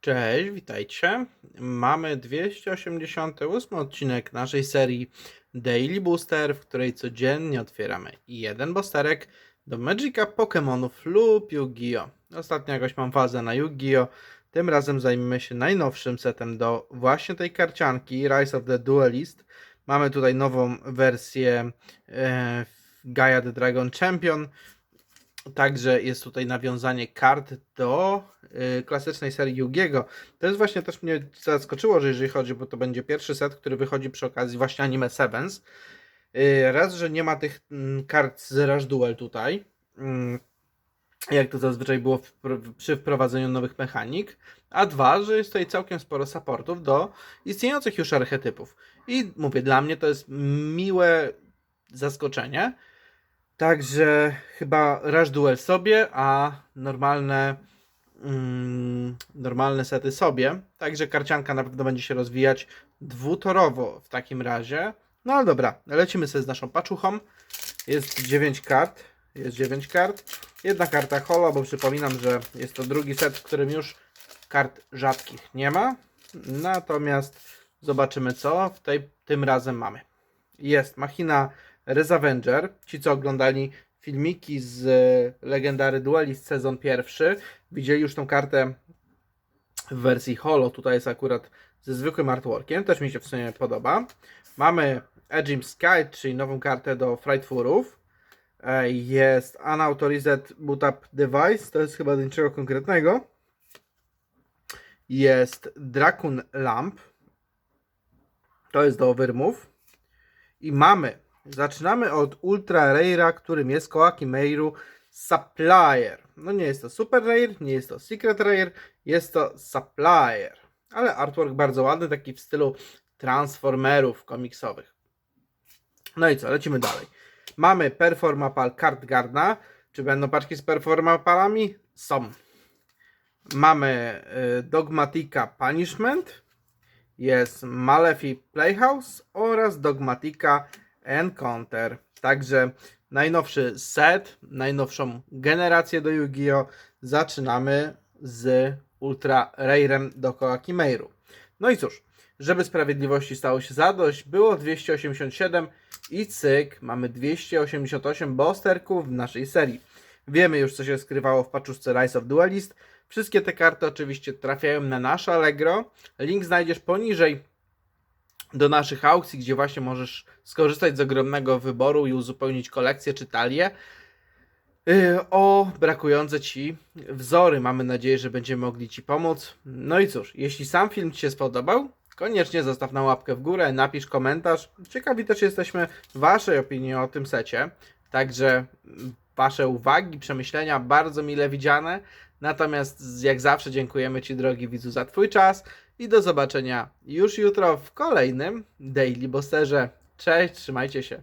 Cześć, witajcie. Mamy 288 odcinek naszej serii Daily Booster, w której codziennie otwieramy jeden boosterek do Magica Pokémonów lub Yu-Gi-Oh! Ostatnio jakoś mam fazę na Yu-Gi-Oh! Tym razem zajmiemy się najnowszym setem do właśnie tej karcianki Rise of the Duelist. Mamy tutaj nową wersję e, Gaia the Dragon Champion. Także jest tutaj nawiązanie kart do y, klasycznej serii Yugiego. To jest właśnie też mnie zaskoczyło, że jeżeli chodzi, bo to będzie pierwszy set, który wychodzi przy okazji właśnie anime Sevens. Y, raz, że nie ma tych mm, kart z Rush Duel tutaj, mm, jak to zazwyczaj było w, przy wprowadzeniu nowych mechanik, a dwa, że jest tutaj całkiem sporo supportów do istniejących już archetypów. I mówię, dla mnie to jest miłe zaskoczenie. Także chyba Rush Duel sobie, a normalne, mm, normalne sety sobie. Także karcianka na pewno będzie się rozwijać dwutorowo w takim razie. No ale dobra, lecimy sobie z naszą paczuchą. Jest 9 kart. Jest 9 kart. Jedna karta holo, bo przypominam, że jest to drugi set, w którym już kart rzadkich nie ma. Natomiast zobaczymy co w tej, tym razem mamy. Jest machina Rezavenger. Ci, co oglądali filmiki z Legendary Duelist sezon pierwszy, widzieli już tą kartę w wersji holo. Tutaj jest akurat ze zwykłym artworkiem. Też mi się w sumie podoba. Mamy Edgim Sky, czyli nową kartę do Frightfurów. Jest Unautorized Boot-Up Device. To jest chyba do niczego konkretnego. Jest Drakun Lamp. To jest do wyrmów. I mamy Zaczynamy od Ultra Rare'a, którym jest Koaki Meiru Supplier. No nie jest to Super Rare, nie jest to Secret Rare, jest to Supplier. Ale artwork bardzo ładny, taki w stylu Transformerów komiksowych. No i co, lecimy dalej. Mamy Performapal Card Garda. Czy będą paczki z Performapalami? Są. Mamy y, Dogmatica Punishment. Jest Malefi Playhouse oraz Dogmatica Encounter. Także najnowszy set, najnowszą generację do Yu-Gi-Oh! zaczynamy z Ultra Rare'em dookoła Kimeiru. No i cóż, żeby sprawiedliwości stało się zadość, było 287 i cyk, mamy 288 boosterków w naszej serii. Wiemy już, co się skrywało w paczuszce Rise of Duelist. Wszystkie te karty oczywiście trafiają na nasze Allegro. Link znajdziesz poniżej do naszych aukcji, gdzie właśnie możesz skorzystać z ogromnego wyboru i uzupełnić kolekcję czy talię yy, o brakujące Ci wzory. Mamy nadzieję, że będziemy mogli Ci pomóc. No i cóż, jeśli sam film Ci się spodobał, koniecznie zostaw na łapkę w górę, napisz komentarz. Ciekawi też jesteśmy Waszej opinii o tym secie. Także Wasze uwagi, przemyślenia bardzo mile widziane. Natomiast jak zawsze dziękujemy Ci drogi widzu za Twój czas i do zobaczenia już jutro w kolejnym Daily Boosterze. Cześć, trzymajcie się.